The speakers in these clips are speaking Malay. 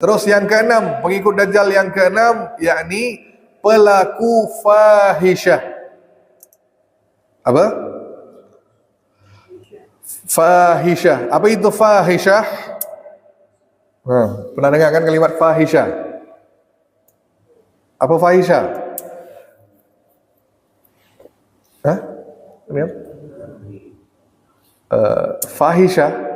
Terus yang keenam, pengikut Dajjal yang keenam yakni pelaku fahisyah. Apa? Fahisyah. Apa itu fahisyah? Ha, pernah dengar kan kalimat fahisyah? Apa fahisyah? Hah? Ini apa? Uh, fahisyah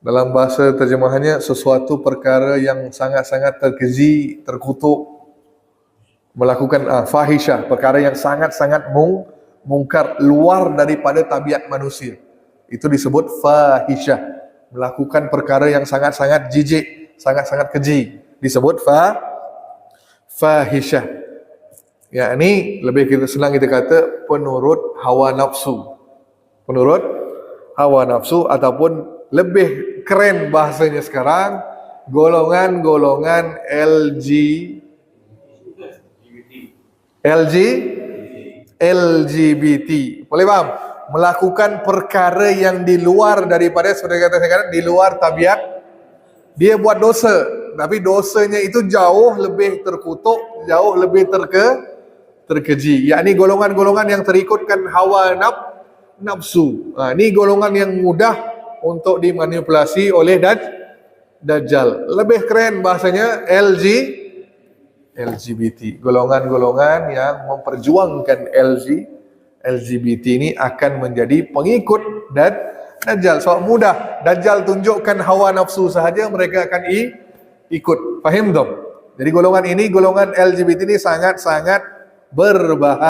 dalam bahasa terjemahannya sesuatu perkara yang sangat-sangat terkeji, terkutuk melakukan uh, fahisyah, perkara yang sangat-sangat mung, mungkar luar daripada tabiat manusia. Itu disebut fahisyah. Melakukan perkara yang sangat-sangat jijik, sangat-sangat keji. Disebut fa fahisyah. Ya, ini lebih kita senang kita kata penurut hawa nafsu. Penurut hawa nafsu ataupun lebih keren bahasanya sekarang golongan-golongan LG LG LGBT. Boleh faham? Melakukan perkara yang di luar daripada seperti kata saya kata di luar tabiat dia buat dosa tapi dosanya itu jauh lebih terkutuk, jauh lebih terke terkeji. Yakni golongan-golongan yang terikutkan hawa naf, nafsu. Ha, ini golongan yang mudah untuk dimanipulasi oleh daj, Dajjal. Lebih keren bahasanya LG LGBT. Golongan-golongan yang memperjuangkan LG LGBT ini akan menjadi pengikut dan Dajjal. Sebab mudah. Dajjal tunjukkan hawa nafsu sahaja mereka akan i, ikut. Faham tak? Jadi golongan ini, golongan LGBT ini sangat-sangat berbahaya.